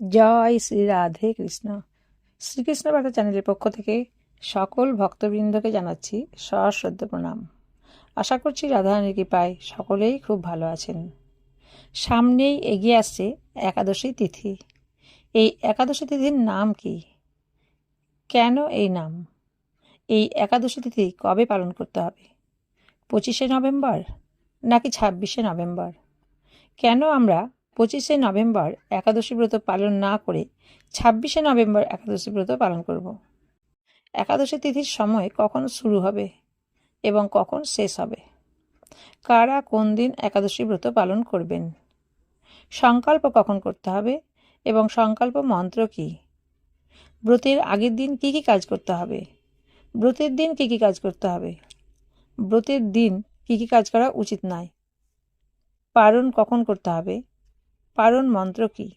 জয় শ্রী রাধে কৃষ্ণ। শ্রীকৃষ্ণ বার্তা চ্যানেলের পক্ষ থেকে সকল ভক্তবৃন্দকে জানাচ্ছি সশ্রদ্ধ প্রণাম। আশা করছি রাধারানীর কৃপায় সকলেই খুব ভালো আছেন। সামনেই এগিয়ে আসছে একাদশী তিথি। এই একাদশী তিথির নাম কি? কেন এই নাম? এই একাদশী তিথি কবে পালন করতে হবে? পঁচিশে নভেম্বর নাকি ছাব্বিশে নভেম্বর? কেন আমরা পঁচিশে নভেম্বর একাদশী ব্রত পালন না করে ছাব্বিশে নভেম্বর একাদশী ব্রত পালন করব। একাদশী তিথির সময় কখন শুরু হবে এবং কখন শেষ হবে? কারা কোন দিন একাদশী ব্রত পালন করবেন? সংকল্প কখন করতে হবে এবং সংকল্প মন্ত্র কি? ব্রতের আগের দিন কি কি কাজ করতে হবে? ব্রতের দিন কি কি কাজ করতে হবে? ব্রতের দিন কি কি কাজ করা উচিত নয়? পারণ কখন করতে হবে? পারণ মন্ত্র কী?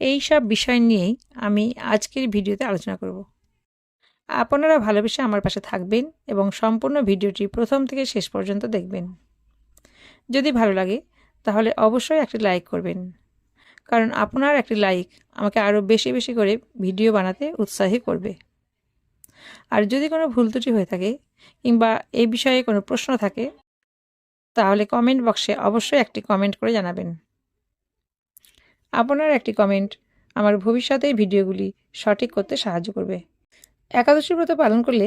এই সব বিষয় নিয়েই আমি আজকের ভিডিওতে আলোচনা করব। আপনারা ভালোবেসে আমার পাশে থাকবেন এবং সম্পূর্ণ ভিডিওটি প্রথম থেকে শেষ পর্যন্ত দেখবেন। যদি ভালো লাগে, তাহলে অবশ্যই একটি লাইক করবেন। কারণ আপনার একটি লাইক আমাকে আরও বেশি বেশি করে ভিডিও বানাতে উৎসাহী করবে। আর যদি কোনো ভুল ত্রুটি হয়ে থাকে কিংবা এই বিষয়ে কোনো প্রশ্ন থাকে, তাহলে কমেন্ট বক্সে অবশ্যই একটি কমেন্ট করে জানাবেন। আপনার একটি কমেন্ট আমার ভবিষ্যতে ভিডিওগুলি সঠিক করতে সাহায্য করবে। একাদশী ব্রত পালন করলে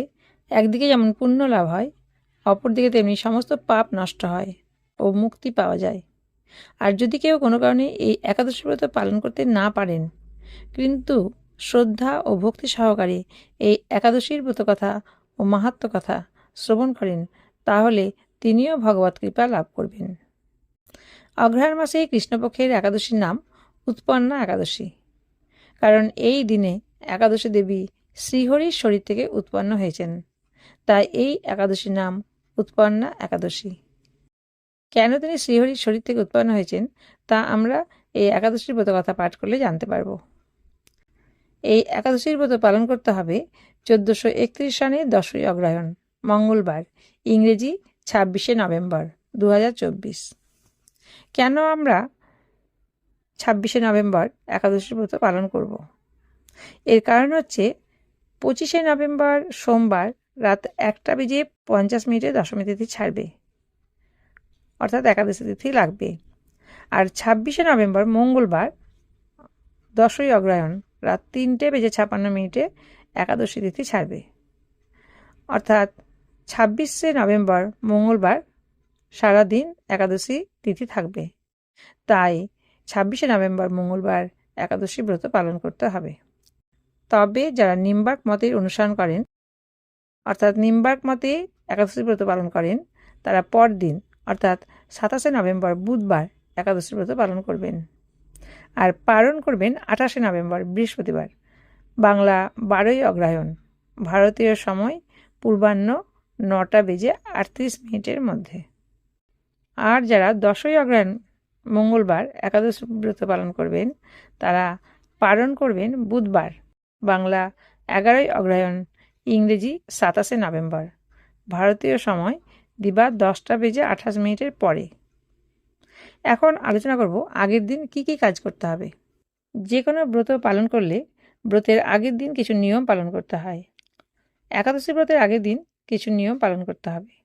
একদিকে যেমন পুণ্য লাভ হয়, অপরদিকে তেমনি সমস্ত পাপ নষ্ট হয় ও মুক্তি পাওয়া যায়। আর যদি কেউ কোনো কারণে এই একাদশী ব্রত পালন করতে না পারেন, কিন্তু শ্রদ্ধা ও ভক্তি সহকারে এই একাদশীর ব্রত কথা ও মাহাত্ম কথা শ্রবণ করেন, তাহলে তিনিও ভগবত কৃপা লাভ করবেন। অগ্রহায়ণ মাসে কৃষ্ণপক্ষের একাদশীর নাম উৎপন্না একাদশী। কারণ এই দিনে একাদশী দেবী শ্রীহরির শরীর থেকে উৎপন্ন হয়েছেন। তাই এই একাদশীর নাম উৎপন্না একাদশী। কেন তিনি শ্রীহরির শরীর থেকে উৎপন্ন হয়েছেন তা আমরা এই একাদশীর ব্রত কথা পাঠ করলে জানতে পারব। এই একাদশীর ব্রত পালন করতে হবে চোদ্দোশো একত্রিশ সনে দশই অগ্রহায়ণ, মঙ্গলবার, ইংরেজি ছাব্বিশে নভেম্বর দু হাজার চব্বিশ। কেন আমরা ছাব্বিশে নভেম্বর একাদশী ব্রত পালন করব। এর কারণ হচ্ছে পঁচিশে নভেম্বর সোমবার রাত একটা বেজে পঞ্চাশ মিনিটে দশমী তিথি ছাড়বে। অর্থাৎ একাদশী তিথি লাগবে। আর ছাব্বিশে নভেম্বর মঙ্গলবার দশই অগ্রহায়ণ রাত তিনটে বেজে ছাপান্ন মিনিটে একাদশী তিথি ছাড়বে। অর্থাৎ ছাব্বিশে নভেম্বর মঙ্গলবার সারাদিন একাদশী তিথি থাকবে। তাই ছাব্বিশে নভেম্বর মঙ্গলবার একাদশী ব্রত পালন করতে হবে। তবে যারা নিম্বার্ক মতের অনুসরণ করেন, অর্থাৎ নিম্বার্ক মতে একাদশী ব্রত পালন করেন, তারা পরদিন, অর্থাৎ সাতাশে নভেম্বর বুধবার একাদশী ব্রত পালন করবেন। আর পালন করবেন আঠাশে নভেম্বর বৃহস্পতিবার। বাংলা বারোই অগ্রহায়ণ, ভারতীয় সময় পূর্বাহ্ন নটা বেজে আটত্রিশ মিনিটের মধ্যে। আর যারা দশই অগ্রহায়ণ মঙ্গলবার একাদশ ব্রত পালন করবেন। তারা পালন করবেন বুধবার। বাংলা এগারোই অগ্রহায়ণ, ইংরেজি সাতাশে নভেম্বর। ভারতীয় সময় দিবা দশটা বেজে আঠাশ মিনিটের পরে। এখন আলোচনা করব আগের দিন কি কি কাজ করতে হবে। যে কোনো ব্রত পালন করলে ব্রতের আগের দিন কিছু নিয়ম পালন করতে হয়। একাদশী ব্রতের আগের দিন কিছু নিয়ম পালন করতে হবে।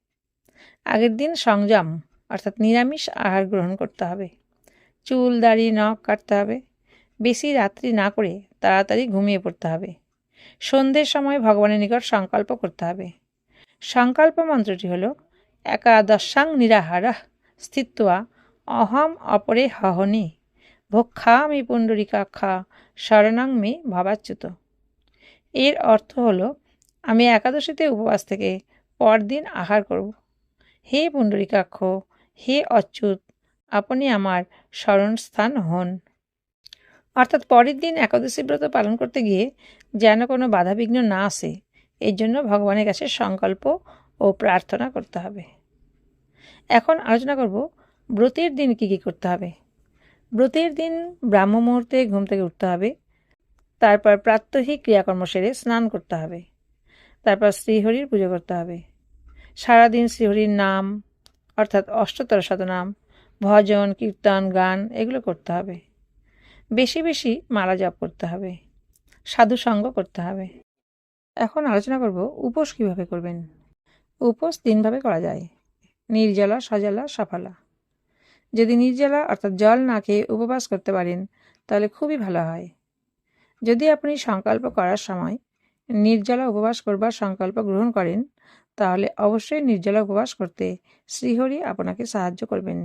আগের দিন সংযম। অর্থাৎ নিরামিষ আহার গ্রহণ করতে হবে। চুল, দাড়ি, নখ কাটতে হবে। বেশি রাত্রি না করে তাড়াতাড়ি ঘুমিয়ে পড়তে হবে। সন্ধ্যের সময় ভগবানের নিকট সংকল্প করতে হবে। সংকল্প মন্ত্রটি হল, একাদশাং নিরাহারা স্থিত্বা অহম অপরে হহনি ভক্ষা ভক্ষামি পুণ্ডরিকাক্ষা শরণাং মে ভাবাচ্যুত। এর অর্থ হল, আমি একাদশীতে উপবাস থেকে পরদিন আহার করব। হে পুণ্ডরিকাক্ষ হে অচ্যুত, আপনি আমার স্মরণস্থান হন। অর্থাৎ পরের দিন একাদশী ব্রত পালন করতে গিয়ে যেন কোনো বাধাবিঘ্ন না আসে, এর জন্য ভগবানের কাছে সংকল্প ও প্রার্থনা করতে হবে। এখন আলোচনা করব ব্রতের দিন কি কি করতে হবে। ব্রতের দিন ব্রাহ্ম মুহূর্তে ঘুম থেকে উঠতে হবে, তারপর প্রাত্যহিক ক্রিয়াকর্ম সেরে স্নান করতে হবে, তারপর শ্রীহরির পুজো করতে হবে। সারাদিন শ্রীহরির নাম অর্থাৎ অষ্টতর শতনাম, ভজন, কীর্তন, গান, এগুলো করতে হবে। বেশি বেশি মালা জপ করতে হবে, সাধু সঙ্গ করতে হবে। এখন আলোচনা করব উপোস কীভাবে করবেন। উপোস তিনভাবে করা যায়, নির্জলা, সজলা, সফলা। যদি নির্জলা অর্থাৎ জল না খেয়ে উপবাস করতে পারেন, তাহলে খুবই ভালো হয়। যদি আপনি সংকল্প করার সময় নির্জলা উপবাস করবার সংকল্প গ্রহণ করেন তাহলে অবশ্যই নির্জলা উপবাস করতে শ্রীহরি আপনাকে সাহায্য করবেন।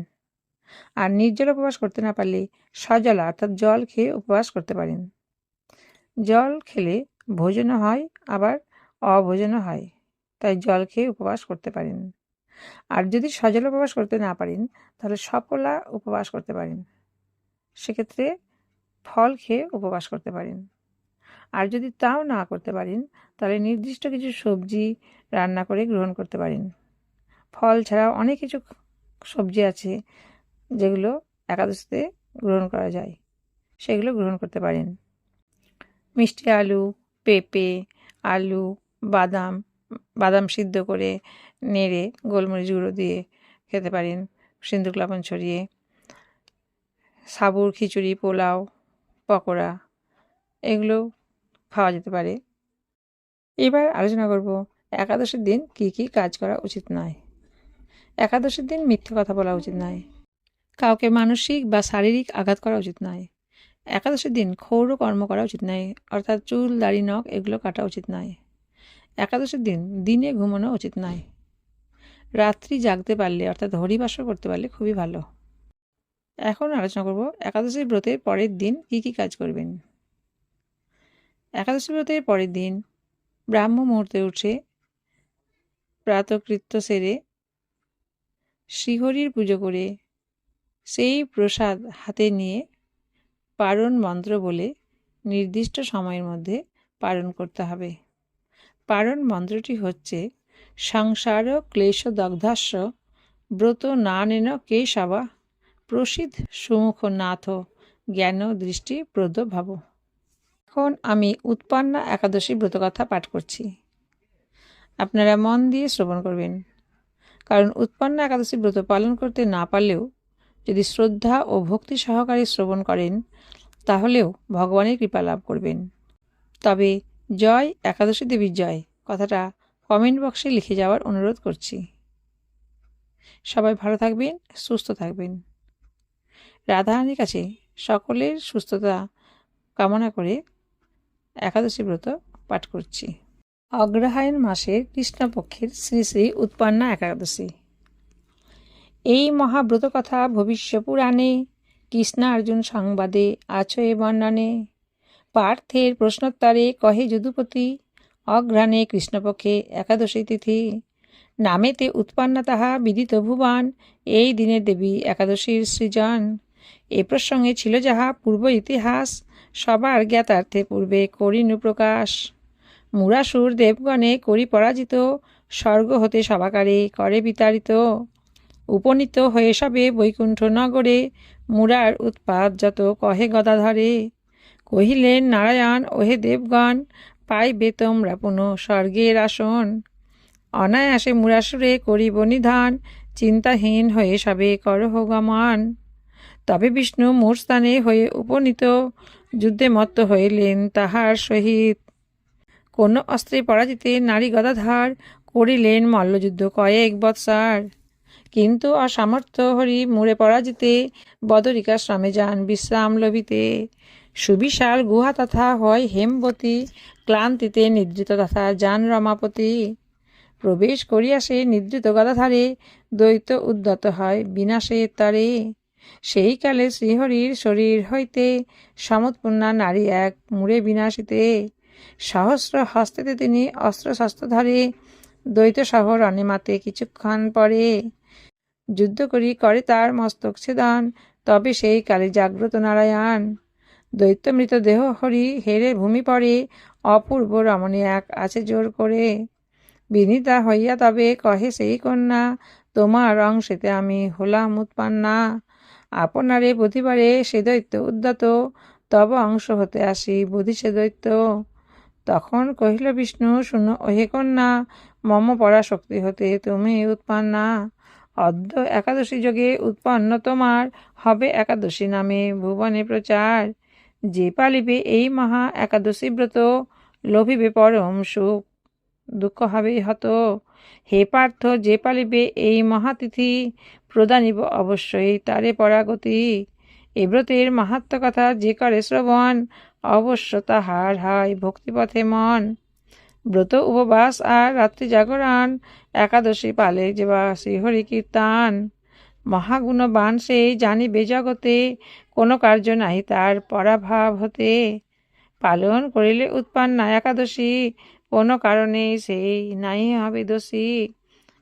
আর নির্জলা উপবাস করতে না পারলে সজলা অর্থাৎ জল খেয়ে উপবাস করতে পারেন। জল খেলে ভোজনও হয়, আবার অভোজনও হয়, তাই জল খেয়ে উপবাস করতে পারেন। আর যদি সজল উপবাস করতে না পারেন, তাহলে সফলা উপবাস করতে পারেন। সেক্ষেত্রে ফল খেয়ে উপবাস করতে পারেন। আর যদি তাও না করতে পারেন, তাহলে নির্দিষ্ট কিছু সবজি রান্না করে গ্রহণ করতে পারেন। ফল ছাড়াও অনেক কিছু সবজি আছে যেগুলো একাদশীতে গ্রহণ করা যায়, সেগুলো গ্রহণ করতে পারেন। মিষ্টি আলু, পেঁপে, আলু, বাদাম বাদাম সিদ্ধ করে নেড়ে গোলমরিচ গুঁড়ো দিয়ে খেতে পারেন। সিন্দুক লবণ ছড়িয়ে, সাবুর খিচুড়ি, পোলাও, পকোড়া, এগুলো খাওয়া যেতে পারে। এবার আলোচনা করব, একাদশীর দিন কি কি কাজ করা উচিত নয়। একাদশীর দিন মিথ্যে কথা বলা উচিত নয়। কাউকে মানসিক বা শারীরিক আঘাত করা উচিত নয়। একাদশীর দিন ক্ষৌর কর্ম করা উচিত নয়, অর্থাৎ চুল, দাড়ি, নখ এগুলো কাটা উচিত নয়। একাদশীর দিন দিনে ঘুমানো উচিত নয়। রাত্রি জাগতে পারলে, অর্থাৎ হরিবাসর করতে পারলে খুবই ভালো। এখন আলোচনা করব একাদশী ব্রতের পরের দিন কি কি কাজ করবেন? একাদশী ব্রতের পরের দিন ব্রাহ্ম মুহূর্তে উঠে প্রাতকৃত্য সেরে শ্রীহরির পুজো করে সেই প্রসাদ হাতে নিয়ে পারণ মন্ত্র বলে নির্দিষ্ট সময়ের মধ্যে পালন করতে হবে। পারণ মন্ত্রটি হচ্ছে, সংসার ক্লেশ দগ্ধাস্য ব্রত না নেন কেশাবা, প্রসিদ্ধ সুমুখ নাথ জ্ঞান দৃষ্টি প্রদ ভাব এখন আমি উৎপন্না একাদশী ব্রতকথা পাঠ করছি। আপনারা মন দিয়ে শ্রবণ করবেন। কারণ উৎপন্না একাদশী ব্রত পালন করতে না পারলেও যদি শ্রদ্ধা ও ভক্তি সহকারে শ্রবণ করেন, তাহলেও ভগবানের কৃপা লাভ করবেন। তবে জয় একাদশী দেবীর জয় কথাটা কমেন্ট বক্সে লিখে যাওয়ার অনুরোধ করছি। সবাই ভালো থাকবেন, সুস্থ থাকবেন। রাধারানীর কাছে সকলের সুস্থতা কামনা করে একাদশী ব্রত পাঠ করছি। অগ্রহায়ণ মাসের কৃষ্ণপক্ষের শ্রী শ্রী উৎপন্না একাদশী। এই মহাব্রত কথা ভবিষ্য পুরাণে কৃষ্ণার্জুন সংবাদে আছো এ বর্ণনে। পার্থের প্রশ্নোত্তরে কহে যদুপতি, অঘ্রাণে কৃষ্ণপক্ষে একাদশী তিথি। নামেতে উৎপন্ন তাহা বিদিত ভুবন, এই দিনে দেবী একাদশীর সৃজন। এ প্রসঙ্গে ছিল যাহা পূর্ব ইতিহাস সবার জ্ঞাতার্থে পূর্বে করিনু প্রকাশ মুরাসুর দেবগণে করি পরাজিত, স্বর্গ হতে সবাকারে করে বিতাড়িত। উপনীত হয়ে সবে বৈকুণ্ঠ নগরে মুরার উৎপাত যত কহে গদাধরে। কহিলেন, নারায়ণ, ওহে দেবগণ, পাইবে তোমরা পুনঃ স্বর্গের আসন। অনায়াসে মুরাসুরে করিব নিধান, চিন্তাহীন হয়ে সবে করহ গমন। তবে বিষ্ণু মোর স্থানে হয়ে উপনীত যুদ্ধে মত্ত হইলেন, তাহার সহিত কোন অস্ত্রে পরাজিতে নারী গদাধার করিলেন মল্লযুদ্ধ কয়েক বৎসার। কিন্তু অসামর্থ্য হরি মুড়ে পরাজিতে বদরিকা শ্রমে যান বিশ্রাম লভিতে। সুবিশাল গুহা তথা হয় হেমবতী, ক্লান্তিতে নিদ্রিত তথা যান রমাপতি। প্রবেশ করিয়া সে নিদ্রিত গদাধারে দ্বৈত উদ্যত হয় বিনাশের তরে। সেই কালে শ্রীহরির শরীর হইতে সমৎপূর্ণা নারী এক মুড়ে বিনাশিতে। সহস্র হস্তেতে তিনি অস্ত্রশস্ত্র ধরে দ্বৈত শহর অনিমাতে কিছুক্ষণ পরে যুদ্ধ করি, করে তার মস্তক ছেদন। তবে সেই কালে জাগ্রত নারায়ণ। দৈত্য মৃতদেহ হরি হেরে ভূমি পড়ে, অপূর্ব রমণী এক আছে জোর করে। বিনীতা হইয়া তবে কহে, সেই কন্যা, তোমার অংশেতে আমি হলাম উৎপন্না। আপনারে প্রতিবারে সে দৈত্য উদ্যত, তব অংশ হতে আসি বুধি সে দৈত্য। তখন কহিল, বিষ্ণু, শুনো, ওহে কন্যা, মম পরাশক্তি হতে তুমি উৎপন্না। অদ্য একাদশী যোগে উৎপন্ন তোমার হবে একাদশী নামে ভুবনে প্রচার। যে পালিবে এই মহা একাদশী ব্রত, লোভিবে পরম সুখ, দুঃখ হবে হত। হে পার্থ, যে পালিবে এই মহাতিথি প্রদানিব অবশ্যই, তারে পরাগতি। এ ব্রতের মাহাত্ম কথা, যে করে শ্রবণ, অবশ্য তাহার হয় ভক্তিপথে মন। ব্রত, উপবাস আর রাত্রি জাগরণ, একাদশী পালে যে বাসী হরি কীর্তন। মহাগুণবান সে জানিবে জগতে, কোনো কার্য নাই তার পরাভাব হতে। পালন করিলে উৎপন্ন একাদশী কোনো কারণে সেই নাই হবে দোষী।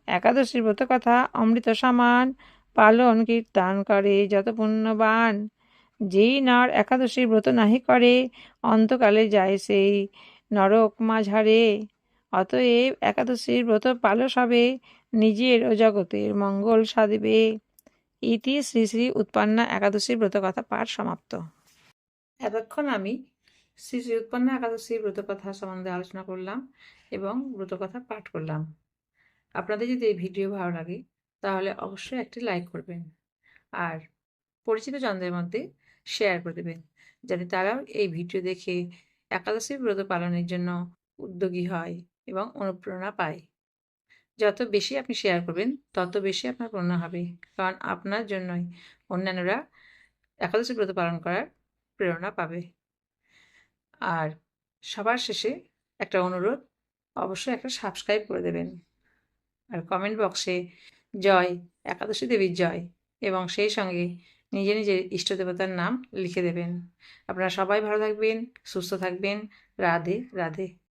একাদশীর ব্রত কথা, অমৃত সমান, পালন, কীর্তন করে যত পুণ্যবান। যেই নর একাদশীর ব্রত নাহি করে, অন্তকালে যায় সেই নরক মাঝারে। অতএব একাদশীর ব্রত পালস হবে, নিজের ও জগতের মঙ্গল সাধিবে। ইতি শ্রী শ্রী উৎপন্না একাদশীর ব্রত কথা পাঠ সমাপ্ত। এতক্ষণ আমি শ্রী শ্রী উৎপন্না একাদশীর ব্রত কথা সম্বন্ধে আলোচনা করলাম এবং ব্রত কথা পাঠ করলাম। আপনাদের যদি এই ভিডিও ভালো লাগে, তাহলে অবশ্যই একটি লাইক করবেন আর পরিচিত জনদের মধ্যে শেয়ার করে দেবেন, যাতে তারাও এই ভিডিও দেখে একাদশী ব্রত পালনের জন্য উদ্যোগী হয় এবং অনুপ্রেরণা পায়। যত বেশি আপনি শেয়ার করবেন, তত বেশি আপনার প্রেরণা হবে, কারণ আপনার জন্যই অন্যান্যরা একাদশী ব্রত পালন করার প্রেরণা পাবে। আর সবার শেষে একটা অনুরোধ, অবশ্যই একটা সাবস্ক্রাইব করে দেবেন। আর কমেন্ট বক্সে জয়, একাদশী দেবীর জয় এবং সেই সঙ্গে নিজে নিজের ইষ্ট দেবতার নাম লিখে দেবেন। আপনারা সবাই ভালো থাকবেন, সুস্থ থাকবেন। রাধে রাধে।